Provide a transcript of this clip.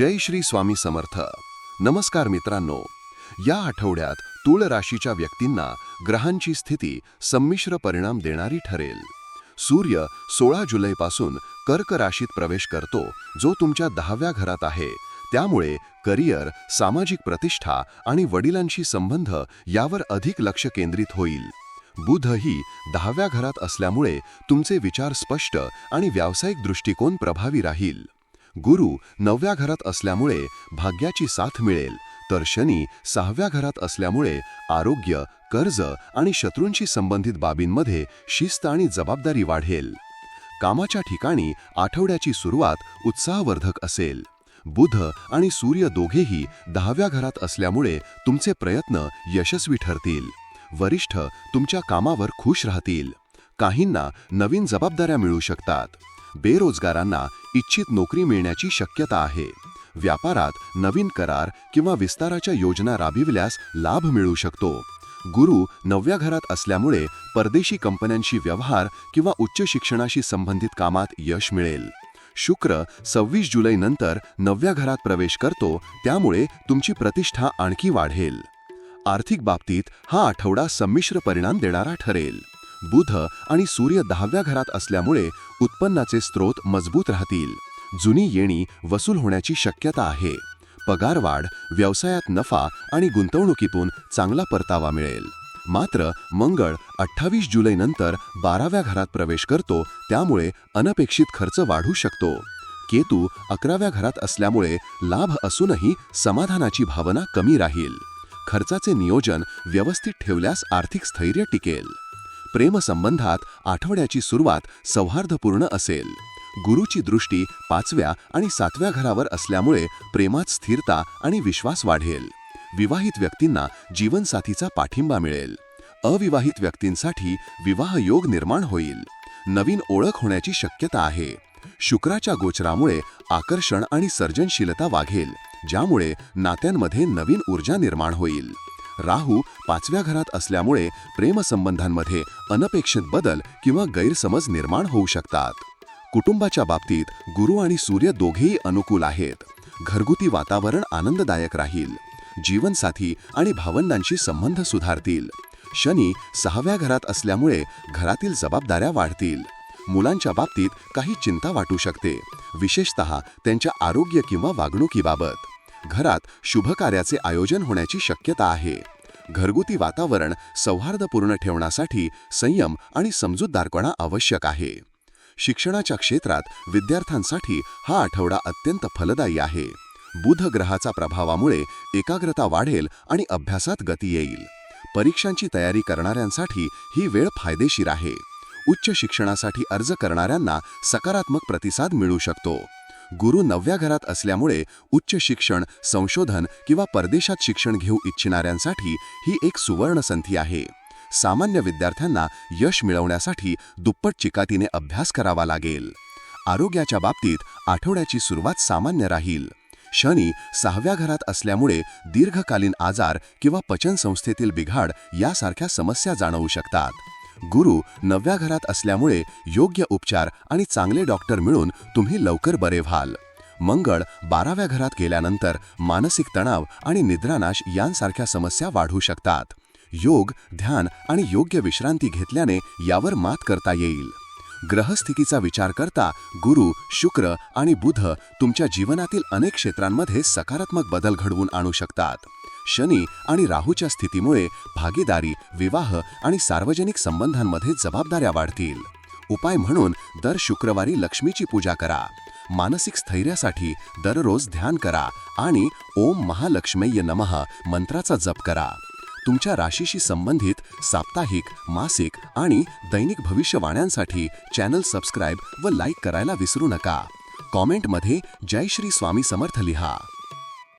जय श्री स्वामी समर्थ. नमस्कार मित्रांनो. या आठवड्यात तुळ राशीच्या व्यक्तींना ग्रहांची स्थिती संमिश्र परिणाम देणारी ठरेल. सूर्य सोळा जुलैपासून कर्क राशीत प्रवेश करतो जो तुमच्या दहाव्या घरात आहे. त्यामुळे करिअर सामाजिक प्रतिष्ठा आणि वडिलांशी संबंध यावर अधिक लक्ष केंद्रित होईल. बुधही दहाव्या घरात असल्यामुळे तुमचे विचार स्पष्ट आणि व्यावसायिक दृष्टिकोन प्रभावी राहील. गुरु नवव्या घरात असल्यामुळे भाग्याची साथ मिळेल. तर शनी सहाव्या घरात असल्यामुळे आरोग्य कर्ज आणि शत्रूंशी संबंधित बाबींमध्ये शिस्त आणि जबाबदारी वाढेल. कामाच्या ठिकाणी आठवड्याची सुरुवात उत्साहवर्धक असेल. बुध आणि सूर्य दोघेही दहाव्या घरात असल्यामुळे तुमचे प्रयत्न यशस्वी ठरतील. वरिष्ठ तुमच्या कामावर खुश राहतील. काहींना नवीन जबाबदाऱ्या मिळू शकतात. बेरोजगारांना इच्छित नोकरी मिळण्याची शक्यता आहे. व्यापारात नवीन करार किंवा विस्ताराच्या योजना राबविल्यास लाभ मिळू शकतो. गुरु नवव्या घरात असल्यामुळे परदेशी कंपन्यांशी व्यवहार किंवा उच्च शिक्षणाशी संबंधित कामात यश मिळेल. शुक्र सव्वीस जुलै नंतर नवव्या घरात प्रवेश करतो त्यामुळे तुमची प्रतिष्ठा आणखी वाढेल. आर्थिक बाबतीत हा आठवडा संमिश्र परिणाम देणारा ठरेल. बुध आणि सूर्य दहाव्या घरात असल्यामुळे उत्पन्नाचे स्रोत मजबूत राहतील. जुनी येणी वसूल होण्याची शक्यता आहे. पगारवाढ व्यवसायात नफा आणि गुंतवणुकीतून चांगला परतावा मिळेल. मात्र मंगळ अठ्ठावीस जुलै नंतर बाराव्या घरात प्रवेश करतो त्यामुळे अनपेक्षित खर्च वाढू शकतो. केतू अकराव्या घरात असल्यामुळे लाभ असूनही समाधानाची भावना कमी राहील. खर्चाचे नियोजन व्यवस्थित ठेवल्यास आर्थिक स्थैर्य टिकेल. प्रेमसंबंधात आठवड्याची सुरुवात सौहार्दपूर्ण असेल. गुरुची दृष्टी पाचव्या आणि सातव्या घरावर असल्यामुळे प्रेमात स्थिरता आणि विश्वास वाढेल. विवाहित व्यक्तींना जीवनसाथीचा पाठिंबा मिळेल. अविवाहित व्यक्तींसाठी विवाह योग निर्माण होईल. नवीन ओळख होण्याची शक्यता आहे. शुक्राच्या गोचरामुळे आकर्षण आणि सर्जनशीलता वाघेल ज्यामुळे नात्यांमध्ये नवीन ऊर्जा निर्माण होईल. राहू पाचव्या घरात असल्यामुळे प्रेमसंबंधांमध्ये अनपेक्षित बदल किंवा गैरसमज निर्माण होऊ शकतात. कुटुंबाच्या बाबतीत गुरु आणि सूर्य दोघेही अनुकूल आहेत. घरगुती वातावरण आनंददायक राहील. जीवनसाथी आणि भावंडांशी संबंध सुधारतील. शनी सहाव्या घरात असल्यामुळे घरातील जबाबदाऱ्या वाढतील. मुलांच्या बाबतीत काही चिंता वाटू शकते. विशेषत त्यांच्या आरोग्य किंवा वागणुकीबाबत. घरात शुभकार्याचे आयोजन होण्याची शक्यता आहे. घरगुती वातावरण सौहार्दपूर्ण ठेवण्यासाठी संयम आणि समजूतदारपणा आवश्यक आहे. शिक्षणाच्या क्षेत्रात विद्यार्थ्यांसाठी हा आठवडा अत्यंत फलदायी आहे. बुध ग्रहाचा प्रभावामुळे एकाग्रता वाढेल आणि अभ्यासात गती येईल. परीक्षांची तयारी करणाऱ्यांसाठी ही वेळ फायदेशीर आहे. उच्च शिक्षणासाठी अर्ज करणाऱ्यांना सकारात्मक प्रतिसाद मिळू शकतो. गुरु नवव्या घरात असल्यामुळे उच्च शिक्षण संशोधन किंवा परदेशात शिक्षण घेऊ इच्छिणाऱ्यांसाठी ही एक सुवर्ण संधी आहे. सामान्य विद्यार्थ्यांना यश मिळवण्यासाठी दुप्पट चिकाटीने अभ्यास करावा लागेल. आरोग्याच्या बाबतीत आठवड्याची सुरुवात सामान्य राहील. शनी सहाव्या घरात असल्यामुळे दीर्घकालीन आजार किंवा पचनसंस्थेतील बिघाड यासारख्या समस्या जाणवू शकतात. गुरु नव्या घरात असल्यामुळे योग्य उपचार आणि चांगले डॉक्टर मिळून तुम्ही लवकर बरे व्हाल. मंगळ बाराव्या घरात गेल्यानंतर मानसिक तणाव आणि निद्रानाश यांसारख्या समस्या वाढू शकतात. योग ध्यान आणि योग्य विश्रांती घेतल्याने यावर मात करता येईल. ग्रहस्थितीचा विचार करता गुरु शुक्र आणि बुध तुमच्या जीवनातील अनेक क्षेत्रांमध्ये सकारात्मक बदल घडवून आणू शकतात. शनी आणि राहूच्या स्थितीमुळे भागीदारी विवाह आणि सार्वजनिक संबंधांमध्ये जबाबदाऱ्या वाढतील. उपाय म्हणून दर शुक्रवारी लक्ष्मीची पूजा करा. मानसिक स्थैर्यासाठी दररोज ध्यान करा आणि ओम महालक्ष्मय्य नमः मंत्राचा जप करा. तुमच्या राशीशी संबंधित साप्ताहिक मासिक आणि दैनिक भविष्यवाण्यांसाठी चॅनल सबस्क्राईब व लाईक करायला विसरू नका. कॉमेंटमध्ये जय श्री स्वामी समर्थ लिहा.